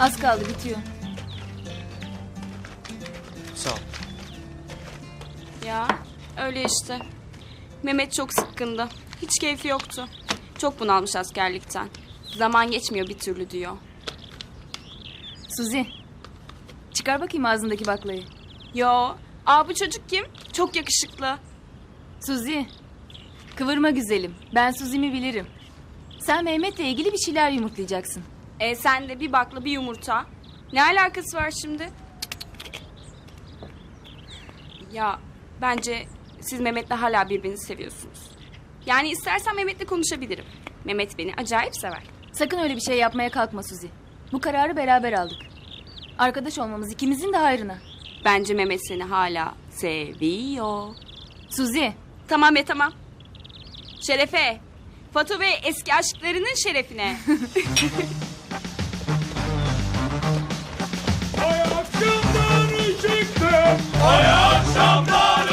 Az kaldı bitiyor. Sağ ol. Ya öyle işte. Mehmet çok sıkkındı. Hiç keyfi yoktu. Çok bunalmış askerlikten. Zaman geçmiyor bir türlü diyor. Suzi. Çıkar bakayım ağzındaki baklayı. Yo, aa bu çocuk kim? Çok yakışıklı. Suzi. Kıvırma güzelim. Ben Suzi'mi bilirim. Sen Mehmet'le ilgili bir şeyler yumurtlayacaksın. E sen de bir bakla bir yumurta. Ne alakası var şimdi? Ya bence siz Mehmet'le hala birbirinizi seviyorsunuz. Yani istersen Mehmet'le konuşabilirim. Mehmet beni acayip sever. Sakın öyle bir şey yapmaya kalkma Suzi. Bu kararı beraber aldık. Arkadaş olmamız ikimizin de hayrına. Bence Mehmet seni hala seviyor. Suzi. Tamam be tamam. Şerefe. Fatu Bey eski aşklarının şerefine. ışıktı. Ay akşamdan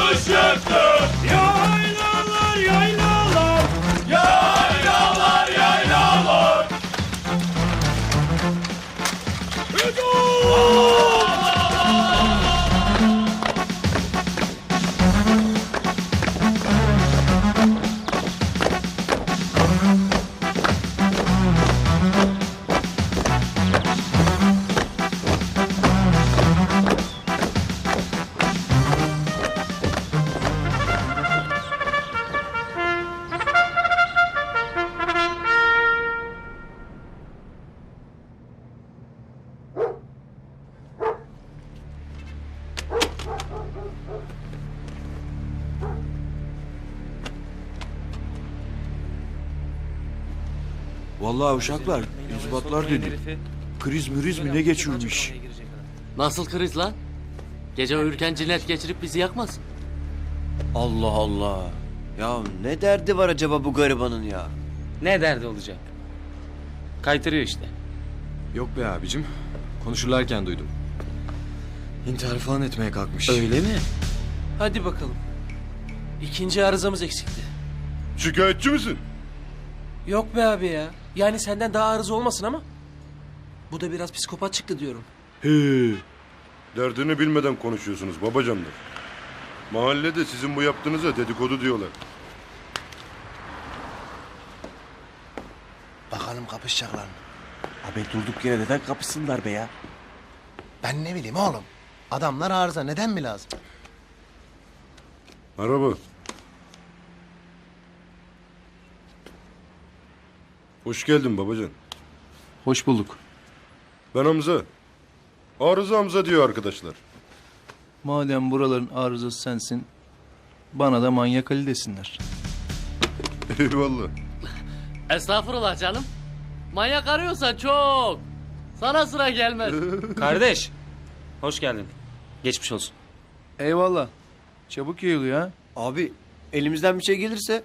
Vallahi uşaklar, yüzbatlar dedi. Kriz mürüz mü ne geçiyormuş? Nasıl kriz lan? Gece uyurken cinnet geçirip bizi yakmaz. Allah Allah. Ya ne derdi var acaba bu garibanın ya? Ne derdi olacak? Kaytırıyor işte. Yok be abicim. Konuşurlarken duydum. İntihar falan etmeye kalkmış. Öyle mi? Hadi bakalım. İkinci arızamız eksikti. Şikayetçi misin? Yok be abi ya. Yani senden daha arıza olmasın ama. Bu da biraz psikopat çıktı diyorum. He. Derdini bilmeden konuşuyorsunuz babacanlar. Mahallede sizin bu yaptığınıza dedikodu diyorlar. Bakalım kapışacaklar mı? Abi durduk yere neden kapışsınlar be ya? Ben ne bileyim oğlum. Adamlar arıza neden mi lazım? Merhaba. Hoş geldin babacan. Hoş bulduk. Ben Hamza. Arıza Hamza diyor arkadaşlar. Madem buraların arızası sensin, bana da manyak Ali desinler. Eyvallah. Estağfurullah canım. Manyak arıyorsan çok. Sana sıra gelmez. Kardeş. Hoş geldin. Geçmiş olsun. Eyvallah. Çabuk yayılıyor ha. Abi elimizden bir şey gelirse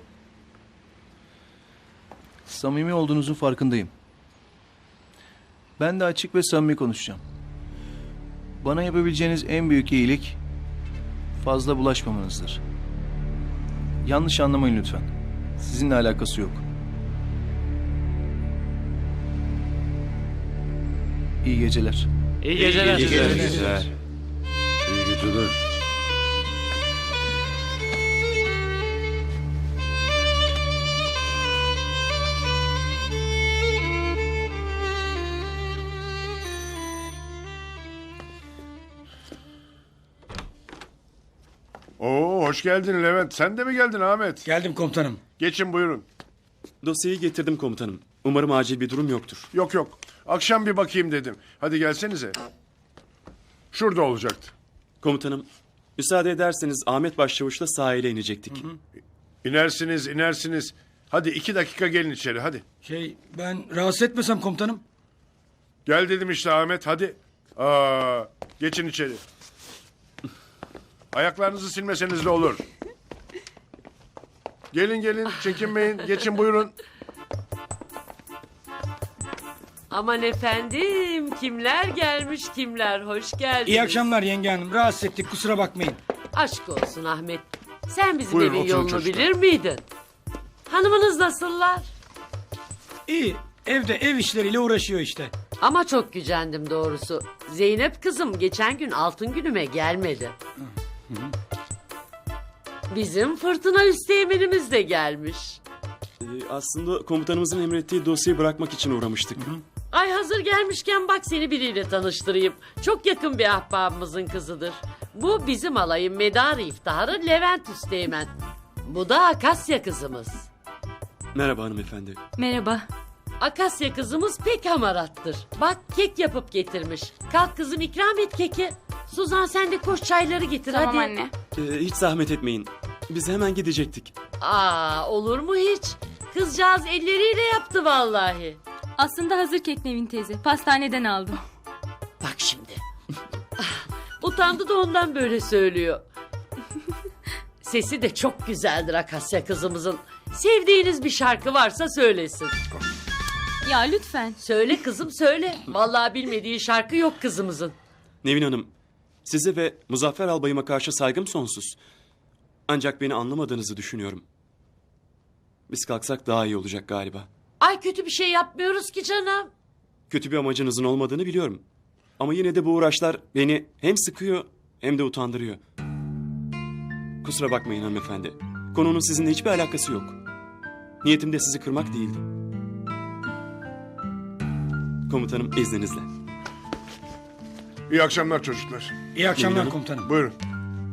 Samimi olduğunuzun farkındayım. Ben de açık ve samimi konuşacağım. Bana yapabileceğiniz en büyük iyilik fazla bulaşmamanızdır. Yanlış anlamayın lütfen. Sizinle alakası yok. İyi geceler. İyi geceler. İyi geceler. Oo hoş geldin Levent. Sen de mi geldin Ahmet? Geldim komutanım. Geçin buyurun. Dosyayı getirdim komutanım. Umarım acil bir durum yoktur. Yok yok. Akşam bir bakayım dedim. Hadi gelsenize. Şurada olacaktı. Komutanım, müsaade ederseniz Ahmet Başçavuş'la sahile inecektik. İnersiniz inersiniz. Hadi iki dakika gelin içeri hadi. Şey ben rahatsız etmesem komutanım. Gel dedim işte Ahmet hadi. Aa, geçin içeri. Ayaklarınızı silmeseniz de olur. Gelin gelin çekinmeyin. Geçin buyurun. Aman efendim kimler gelmiş kimler hoş geldiniz. İyi akşamlar yenge hanım. Rahatsız ettik kusura bakmayın. Aşk olsun Ahmet. Sen bizim Buyurun, evin oturun yolunu çocuklar. bilir miydin? Hanımınız nasıllar? İyi evde ev işleriyle uğraşıyor işte. Ama çok gücendim doğrusu. Zeynep kızım geçen gün altın günüme gelmedi. Bizim fırtına üsteğmenimiz de gelmiş. Ee, aslında komutanımızın emrettiği dosyayı bırakmak için uğramıştık. Ay hazır gelmişken bak seni biriyle tanıştırayım. Çok yakın bir ahbabımızın kızıdır. Bu bizim alayın medarı iftiharı Levent Üsteğmen. Bu da Akasya kızımız. Merhaba hanımefendi. Merhaba. Akasya kızımız pek hamarattır. Bak kek yapıp getirmiş. Kalk kızım ikram et keki. Suzan sen de koş çayları getir Tamam hadi. anne. Ee, hiç zahmet etmeyin. Biz hemen gidecektik. Aa olur mu hiç? Kızcağız elleriyle yaptı vallahi. Aslında hazır kek Nevin teyze. Pastaneden aldım. Bak şimdi. Utandı da ondan böyle söylüyor. Sesi de çok güzeldir Akasya kızımızın. Sevdiğiniz bir şarkı varsa söylesin. Ya lütfen. Söyle kızım söyle. Vallahi bilmediği şarkı yok kızımızın. Nevin Hanım, size ve Muzaffer Albayıma karşı saygım sonsuz. Ancak beni anlamadığınızı düşünüyorum. Biz kalksak daha iyi olacak galiba. Ay kötü bir şey yapmıyoruz ki canım. Kötü bir amacınızın olmadığını biliyorum. Ama yine de bu uğraşlar beni hem sıkıyor hem de utandırıyor. Kusura bakmayın hanımefendi. Konunun sizinle hiçbir alakası yok. Niyetim de sizi kırmak değildi. Komutanım izninizle. İyi akşamlar çocuklar. İyi akşamlar komutanım. Buyurun.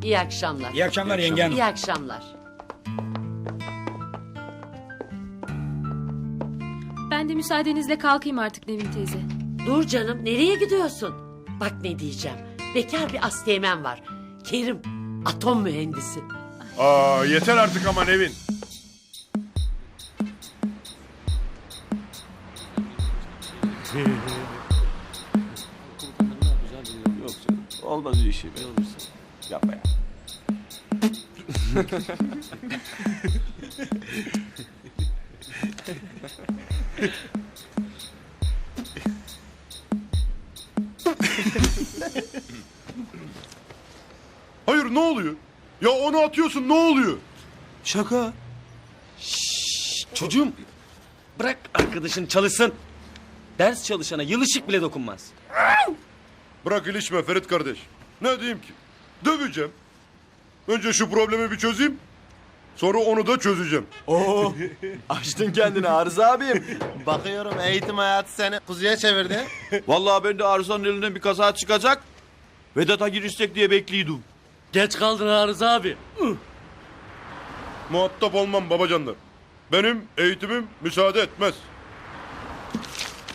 İyi akşamlar. İyi akşamlar yenge hanım. İyi akşamlar. Ben de müsaadenizle kalkayım artık Nevin teyze. Dur canım nereye gidiyorsun? Bak ne diyeceğim. Bekar bir asteğmen var. Kerim atom mühendisi. Aa yeter artık ama Nevin. Olmaz bir şey be. Yapma ya. Hayır ne oluyor? Ya onu atıyorsun ne oluyor? Şaka. çocuğum. Bırak arkadaşın çalışsın. Ders çalışana yılışık bile dokunmaz. Bırak ilişme Ferit kardeş. Ne diyeyim ki? Döveceğim. Önce şu problemi bir çözeyim. Sonra onu da çözeceğim. Oo, açtın kendini Arıza abim. Bakıyorum eğitim hayatı seni kuzuya çevirdi. Vallahi ben de Arıza'nın elinden bir kaza çıkacak. Vedat'a girişecek diye bekliyordum. Geç kaldın Arıza abi. Muhatap olmam babacanlar. Benim eğitimim müsaade etmez.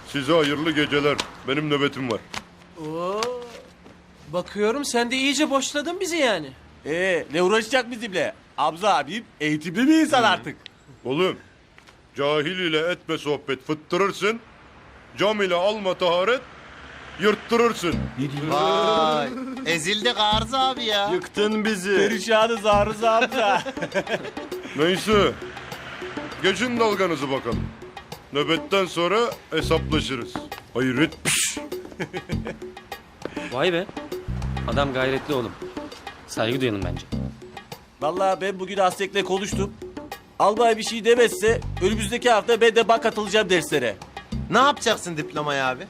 Size hayırlı geceler. Benim nöbetim var. Oo. Bakıyorum sen de iyice boşladın bizi yani. Ee, ne uğraşacak bizimle? Abza abim eğitimli bir insan artık. Oğlum, cahil ile etme sohbet fıttırırsın. Cam ile alma taharet, yırttırırsın. Vay. Ezildik Arzu abi ya. Yıktın bizi. Perişanız Arıza amca. Neyse, geçin dalganızı bakalım. Nöbetten sonra hesaplaşırız. Hayret. Vay be. Adam gayretli oğlum. Saygı duyalım bence. Vallahi ben bugün Asek'le konuştum. Albay bir şey demezse önümüzdeki hafta ben de bak katılacağım derslere. Ne yapacaksın diplomayı abi?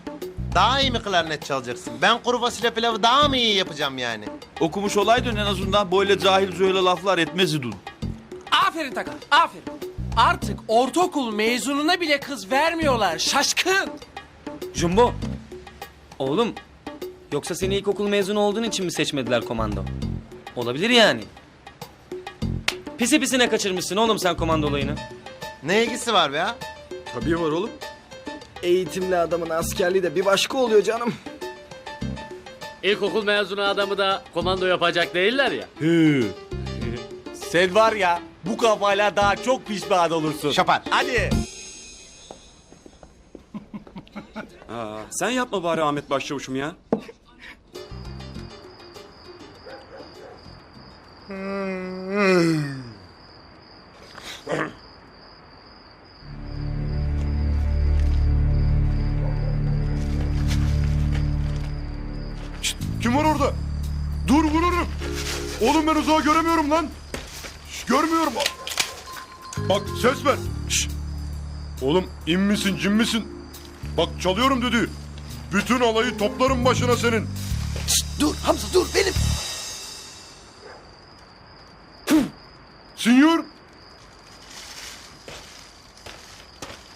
Daha iyi mi klarnet çalacaksın? Ben kuru fasulye pilavı daha mı iyi yapacağım yani? Okumuş olaydın en azından böyle cahil zöyle laflar etmezdin. Aferin Takan, aferin. Artık ortaokul mezununa bile kız vermiyorlar. Şaşkın. Jumbo. Oğlum. Yoksa seni ilkokul mezunu olduğun için mi seçmediler komando? Olabilir yani. Pisi pisine kaçırmışsın oğlum sen komando olayını. Ne ilgisi var be ya? Tabii var oğlum. Eğitimli adamın askerliği de bir başka oluyor canım. İlkokul mezunu adamı da komando yapacak değiller ya. Sen var ya bu kafayla daha çok pişman olursun. Şapar. Hadi. Aa, sen yapma bari Ahmet Başçavuş'um ya. Şşt, kim var orada? Dur vururum. Oğlum ben uzağı göremiyorum lan. Şşt, görmüyorum. Bak ses ver. Şşt. Oğlum in misin cin misin? Bak çalıyorum düdüğü. Bütün alayı toplarım başına senin. Dur Hamza dur benim. Sinyor.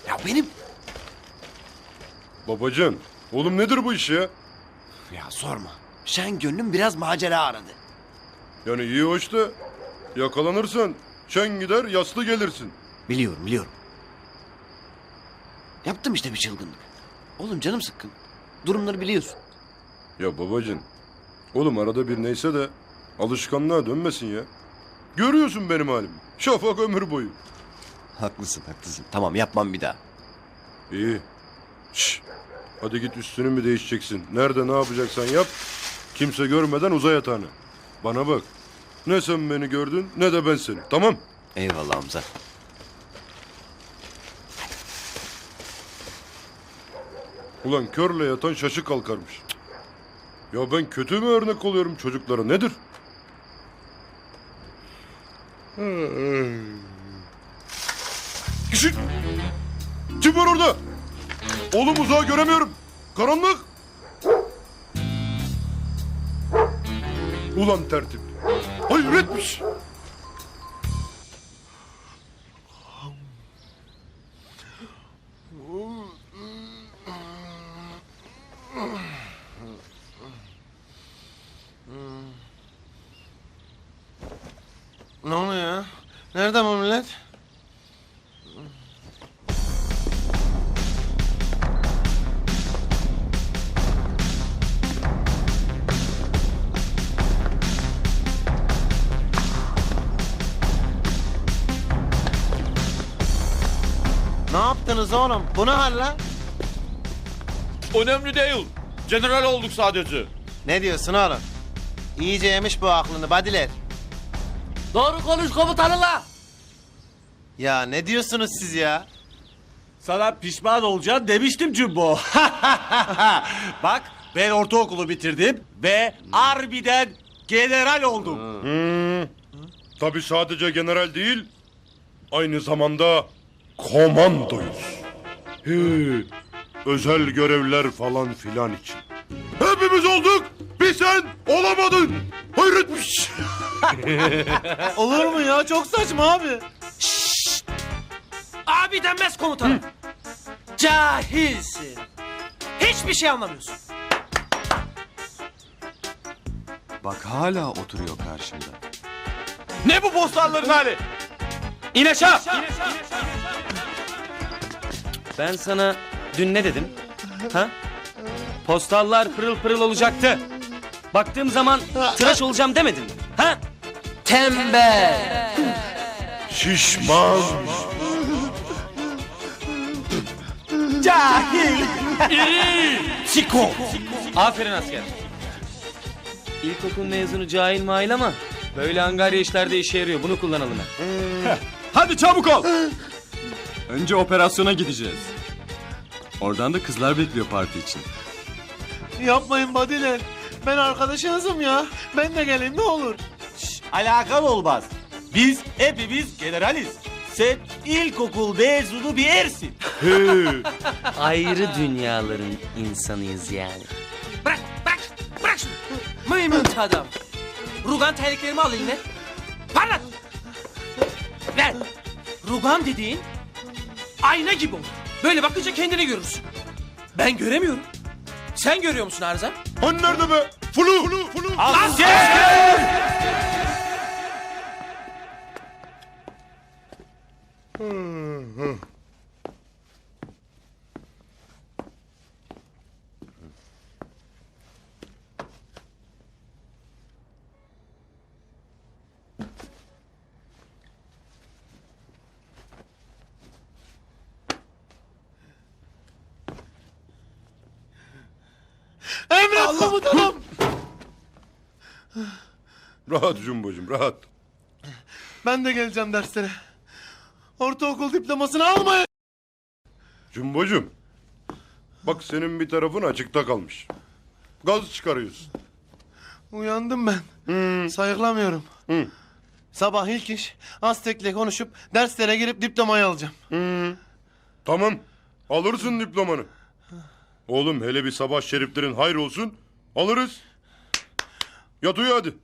Ya benim. Babacan, oğlum nedir bu iş ya? Ya sorma. Şen gönlüm biraz macera aradı. Yani iyi hoş da yakalanırsan şen gider yaslı gelirsin. Biliyorum biliyorum. Yaptım işte bir çılgınlık. Oğlum canım sıkkın. Durumları biliyorsun. Ya babacın, oğlum arada bir neyse de alışkanlığa dönmesin ya. Görüyorsun benim halimi. Şafak ömür boyu. Haklısın haklısın. Tamam yapmam bir daha. İyi. Şş. Hadi git üstünü mü değişeceksin? Nerede ne yapacaksan yap. Kimse görmeden uza yatağına. Bana bak. Ne sen beni gördün ne de ben seni. Tamam? Eyvallah Hamza. Ulan körle yatan şaşı kalkarmış. Ya ben kötü mü örnek oluyorum çocuklara nedir? Kişi! Kim var orada? Oğlum uzağı göremiyorum. Karanlık. Ulan tertip. Hayretmiş. Ne yaptınız oğlum? Bu ne hal lan? Önemli değil. General olduk sadece. Ne diyorsun oğlum? İyice yemiş bu aklını badiler. Doğru konuş komutanınla. Ya ne diyorsunuz siz ya? Sana pişman olacaksın demiştim Cumbo. Bak ben ortaokulu bitirdim ve harbiden general oldum. Tabii sadece general değil, aynı zamanda komandoyuz. He, özel görevler falan filan için. Hepimiz olduk, bir sen olamadın. Hayretmiş. Olur mu ya? Çok saçma abi. Abi denmez komutanım. Cahilsin. Hiçbir şey anlamıyorsun. Bak hala oturuyor karşımda. Ne bu postalların hali? İn aşağı. Ben sana dün ne dedim? Ha? Postallar pırıl pırıl olacaktı. Baktığım zaman tıraş olacağım demedim mi? Ha? Tembel. Şişman. Siko. Aferin asker. İlkokul mezunu cahil mail ama böyle angarya işlerde işe yarıyor. Bunu kullanalım ha. Hadi çabuk ol. Önce operasyona gideceğiz. Oradan da kızlar bekliyor parti için. Yapmayın badiler. Ben arkadaşınızım ya. Ben de geleyim ne olur. Alakan olmaz. Biz hepimiz generaliz. Sen ilkokul mezunu bir ersin. He, Ayrı dünyaların insanıyız yani. Bırak bırak bırak şunu. Mıymınt adam. Rugan terliklerimi al eline. Parlat. Ver. Rugan dediğin ayna gibi olur. Böyle bakınca kendini görürsün. Ben göremiyorum. Sen görüyor musun Arıza? hani nerede be? Flu, flu, flu. Emret komutanım. Rahat Jumbo'cum rahat. Ben de geleceğim derslere. Ortaokul diplomasını almayın. Jumbo'cum. Bak senin bir tarafın açıkta kalmış. Gaz çıkarıyorsun. Uyandım ben. Sayıklamıyorum. Sabah ilk iş Aztek'le konuşup derslere girip diplomayı alacağım. Tamam. Alırsın diplomanı. Oğlum hele bir sabah şeriflerin hayır olsun. Alırız. Yat uyu hadi.